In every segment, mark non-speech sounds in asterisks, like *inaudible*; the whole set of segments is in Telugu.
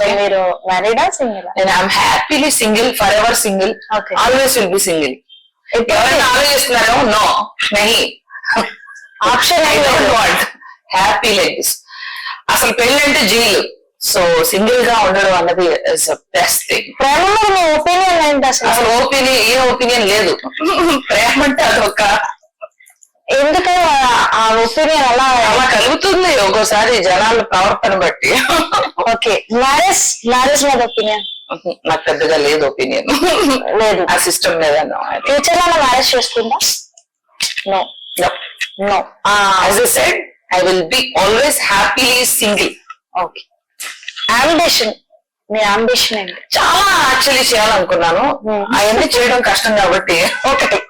Okay. మీరు మ్యారీడా సింగిల్ నేను I'm happily single for ever single. Always will be single ఎవరైనా ఆలోచిస్తున్నారేమో నో నహి option I don't want happy like this అసలు పెళ్ళి అంటే జైలు సో సింగిల్గా ఉండడం అన్నది ఇస్ బెస్ట్ థింగ్ ప్రేమ ఒపీనియన్ ఏంటి అసలు? ఏ ఒపీనియన్ లేదు. ప్రేమ అంటే ఒపీనియన్ అలా అలా కలుగుతుంది ఒక్కోసారి జనాల ప్రవర్తన బట్టి. ఓకే. మ్యారేజ్ మ్యారేజ్ మీద ఒపీనియన్? నాకు పెద్దగా లేదు ఒపీనియన్. లేదు. ఆ సిస్టమ్ మీద ఫ్యూచర్లో marriage చేసుకుందా? No. No. As I said I will be always happily single okay. Ambition me ambition ఏంటి? చాలా యాక్చువల్లీ చేయాలనుకున్నాను. Hmm. అవన్నీ చేయడం కష్టం కాబట్టి. ఒకటి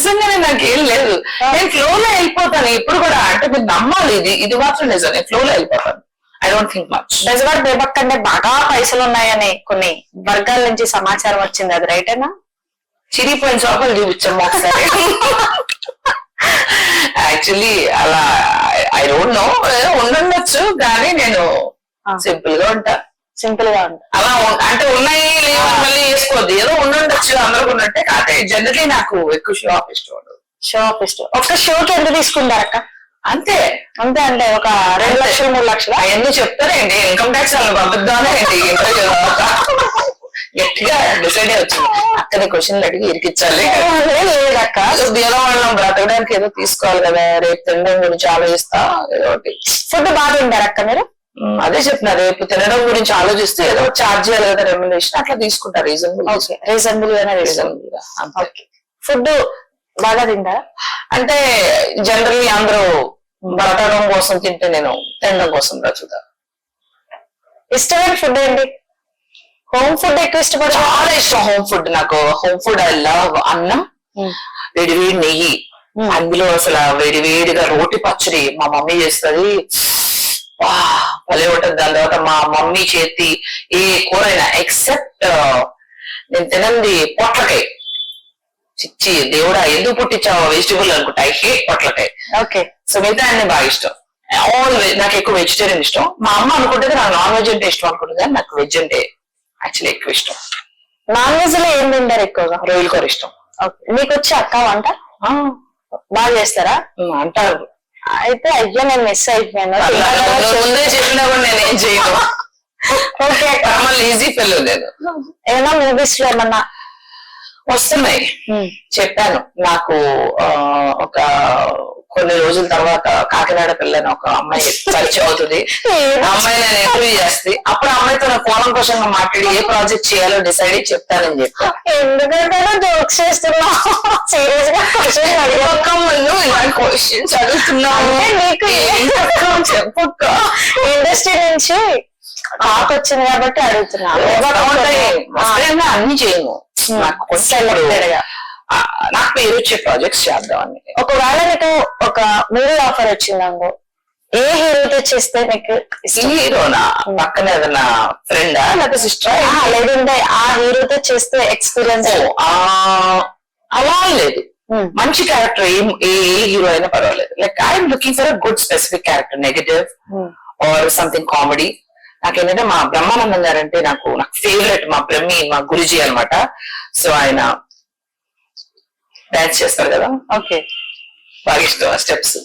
నిజంగానే నాకు ఏం లేదు. నేను ఫ్లో లో వెళ్ళిపోతాను. ఇప్పుడు కూడా అంటే మీరు నమ్మాలి ఇది. ఇది మాత్రం నిజం. నేను ఫ్లో లో వెళ్ళిపోతాను. I don't think much Bezawada బేబక్ కంటే బాగా పైసలు ఉన్నాయని కొన్ని వర్గాల నుంచి సమాచారం వచ్చింది. అది రైటేనా చిరిగిపోయిన చేపలు చూపించాము ఒకసారి. యాక్చువల్లీ అలా ఐ డోంట్ నో ఉండొచ్చు కానీ నేను. సింపుల్గా ఉంటా. సింపుల్గా ఉంది అలా అంటే ఉన్నాయి లేవు మళ్ళీ వేసుకోవద్దు ఏదో ఉండుండొచ్చు అందరికి ఉన్నట్టే కాకపోతే జనరలీ నాకు ఎక్కువ షో ఆఫ్ ఇష్టం ఉండదు. షో ఆఫ్ ఇష్టం. ఒక్క షోకి ఎంత తీసుకుంటారు అక్క? అంతే. అంతే అంటే ఒక రెండు. లక్షలు మూడు లక్షలు? అవన్నీ చెప్తారేంటి ఇన్కమ్ ట్యాక్స్ వాళ్ళని పంపిద్దామనే తర్వాత గట్టిగా డిసైడ్ వచ్చింది అక్కడ క్వశ్చన్లు అడిగి ఇరికిచ్చాలి లేదక్క ఏదో వాళ్ళం బ్రతకడానికి ఏదో తీసుకోవాలి కదా. రేపు తినడం గురించి ఆలోచిస్తా ఏదో ఒకటి. ఫుడ్ బాగా తింటారు అక్క మీరు? అదే చెప్తున్నా రేపు తినడం గురించి ఆలోచిస్తే ఏదో చార్జ్ చేయాలి కదా రెమ్యునేషన్ అట్లా తీసుకుంటా రీజనబుల్ ఓకే రీజనబుల్ గానే రీజనబుల్గా ఫుడ్ బాగా తింటారా అంటే జనరల్లీ అందరూ బ్రతకడం కోసం తింటే నేను తినడం కోసం బ్రతుకుతా ఇష్టమైన ఫుడ్ ఏంటి? హోమ్ ఫుడ్ ఎక్కువ ఇష్టపడతా చాలా ఇష్టం హోమ్ ఫుడ్ నాకు. హోమ్ ఫుడ్ ఐ లవ్ అన్నం వేడి వేడి నెయ్యి. Hmm. అందులో అసలు వేడి వేడిగా రోటి పచ్చడి మా మమ్మీ చేస్తుంది. వా భలే ఉంటుంది దాని తర్వాత మా మమ్మీ చేతి ఏ కూరైనా ఎక్సెప్ట్ నేను తినంది పొట్లకాయ. చిచ్చి దేవుడా ఎందుకు పుట్టించావు? వెజిటబుల్ అనుకుంటా. ఐ హేట్ పొట్లకాయ. ఓకే సో మిగతా అన్ని బాగా ఇష్టం. ఆల్ నాకు ఎక్కువ వెజిటేరియన్ ఇష్టం. మా అమ్మ అనుకుంటుంది నాకు నాన్ వెజ్ అంటే ఇష్టం అనుకుంటుంది కానీ నాకు వెజ్ అంటే యాక్చువల్లీ ఎక్కువ ఇష్టం. నాన్ వెజ్లో ఏం తింటారు ఎక్కువగా? రొయ్యల కూర ఇష్టం. మీకు వచ్చి అక్క వంట? బాగా చేస్తారా? అంటారు. అయితే అయ్యో నేను మిస్ అయిపోయాను. ముందే చెప్పినా కూడా నేను ఏం చేయను. ఓకే ఈజీ ఫెల్ నేను ఏమైనా మూవీస్లో ఏమన్నా? వస్తున్నాయి. చెప్పాను. నాకు ఒక కొన్ని రోజుల తర్వాత కాకినాడ పిల్లని ఒక అమ్మాయి పరిచయం అవుతుంది. *laughs* అమ్మాయి నేను ఇంటర్వ్యూ చేస్తే అప్పుడు అమ్మాయితో నా ఫోనం కోసం మాట్లాడి ఏ ప్రాజెక్ట్ చేయాలో డిసైడ్ అయ్యి చెప్తానని చెప్పి. ఎందుకంటే జోక్స్ సీరియస్గా క్వశ్చన్స్ అడుగుతున్నావు? చెప్పక్క ఇండస్ట్రీ నుంచి టాక్ వచ్చింది కాబట్టి అడుగుతున్నా ఉంటాయి. వస్తాయన్నా అన్ని చేయను. నాకు కొంచెం నాకు పేరు వచ్చే ప్రాజెక్ట్స్ చేద్దామని ఒకవేళ నీకు ఒక మూవీ ఆఫర్ వచ్చిందంగో ఏ హీరోతో చేస్తే నీకు ఇష్టం? హీరోనా? పక్కన ఏదైనా ఫ్రెండా? లేకపోతే సిస్టర్? ఆ, లేదంటే ఆ హీరోతో చేస్తే ఎక్స్పీరియన్స్ అలా లేదు. మంచి క్యారెక్టర్ ఏ ఏ హీరో అయినా పర్వాలేదు. Like I'm looking for a good specific character negative or something comedy నాకేంటంటే మా బ్రహ్మానందం గారు అంటే నాకు నాకు ఫేవరెట్ మా బ్రహ్మి మా గురుజీ అన్నమాట. సో ఆయన డాన్స్ చేస్తారు కదా? ఓకే బాగా ఇష్టం ఆ స్టెప్స్